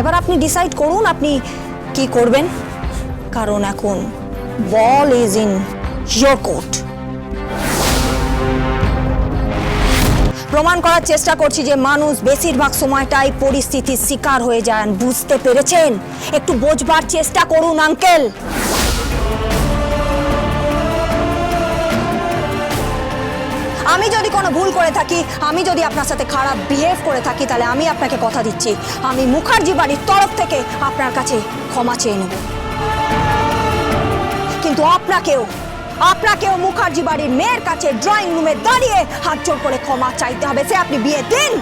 এবার আপনি ডিসাইড করুন আপনি কি করবেন। কারণ এখন ball is in your court প্রমাণ করার চেষ্টা করছি যে মানুষ বেশিরভাগ সময়টাই পরিস্থিতির শিকার হয়ে যান, বুঝতে পেরেছেন? একটু বোঝবার চেষ্টা করুন আঙ্কেল আমি যদি কোনো ভুল করে থাকি, আমি যদি আপনার সাথে খারাপ বিহেভ করে থাকি, তাহলে আমি আপনাকে কথা দিচ্ছি। আমি মুখার্জি বাড়ির তরফ থেকে আপনার কাছে ক্ষমা চেয়ে নেব। কিন্তু আপনাকেও আপনাকেও মুখার্জি বাড়ির মেয়ের কাছে ড্রয়িং রুমে দাঁড়িয়ে হাত জোর করে ক্ষমা চাইতে হবে। সে আপনি বিয়ে দিন,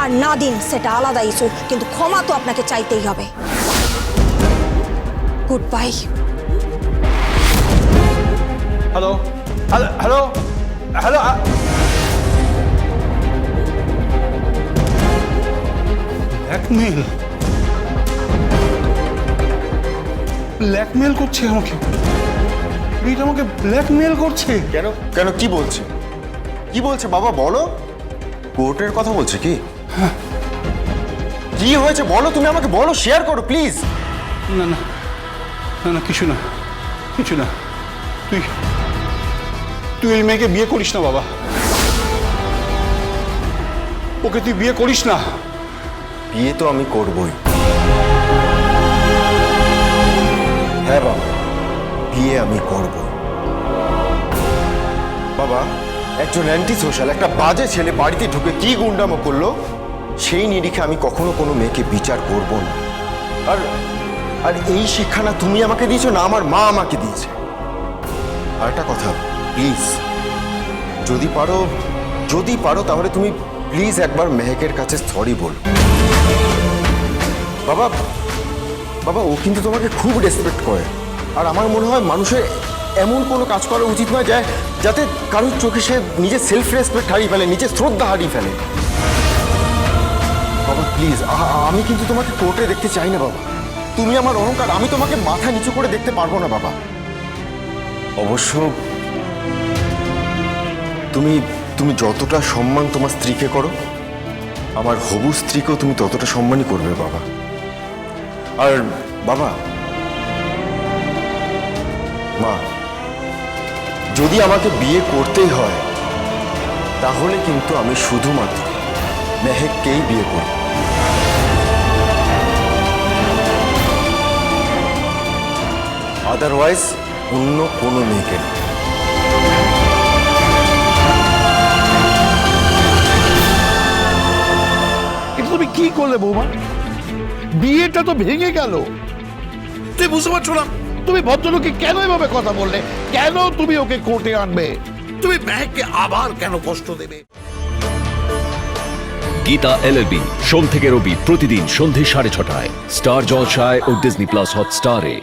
আর না দিন, সেটা আলাদা ইস্যু কিন্তু ক্ষমা তো আপনাকে চাইতেই হবে। Good bye hello hello hello blackmail blackmail করছে আমাকে। মেয়েটা আমাকে ব্ল্যাকমেল করছে। কেন? কেন? কি বলছে? কি বলছে বাবা বলো? কোর্টের কথা বলছে কি? কি হয়েছে বলো? তুমি আমাকে বলো শেয়ার করো প্লিজ না না। না না কিছু না। কিছু না। তুই তুই এই মেয়েকে বিয়ে করিস না, বাবা। ওকে তুই বিয়ে করিস না। বিয়ে তো আমি করবই। হ্যাঁ বাবা, বিয়ে আমি করব বাবা, একজন অ্যান্টি সোশ্যাল একটা বাজে ছেলে বাড়িতে ঢুকে কি গুন্ডামো করল, সেই নিরিখে আমি কখনো কোনো মেয়েকে বিচার করব না। আর আর এই শিক্ষা না তুমি আমাকে দিয়েছ, না আমার মা আমাকে দিয়েছে। আর একটা কথা প্লিজ, যদি পারো যদি পারো তাহলে তুমি প্লিজ একবার মেহেকের কাছে সরি বল। বাবা বাবা, ও কিন্তু তোমাকে খুব রেসপেক্ট করে। আর আমার মনে হয় মানুষের এমন কোনো কাজ করা উচিত নয় যায় যাতে কারোর চোখে সে নিজের সেলফ রেসপেক্ট হারিয়ে ফেলে, নিজের শ্রদ্ধা হারিয়ে ফেলে। বাবা প্লিজ আমি কিন্তু তোমাকে কোর্টে দেখতে চাই না বাবা। তুমি আমার অহংকার, আমি তোমাকে মাথা নিচু করে দেখতে পারব না বাবা। অবশ্য তুমি তুমি যতটা সম্মান তোমার স্ত্রীকে করো, আমার হবু স্ত্রীকেও তুমি ততটা সম্মানই করবে, বাবা। আর, বাবা, মা, যদি আমাকে বিয়ে করতেই হয়, তাহলে কিন্তু আমি শুধুমাত্র মেহেককেই বিয়ে করব। আদারওয়াইজ অন্য কোনো মেয়েকে না। করলে বৌমা? বিয়েটা তো ভেঙে গেল। তুই বুঝতে পারছ না। তুমি ভদ্রলোকে কেন এভাবে কথা বললে? কেন তুমি ওকে কোর্টে আনবে? তুমি মেহেককে আবার কেন কষ্ট দেবে? গীতা এলএলবি সোম থেকে রবি প্রতিদিন সন্ধে সাড়ে ছটায়। স্টার জলসায় ও ডিজনি প্লাস হটস্টারে।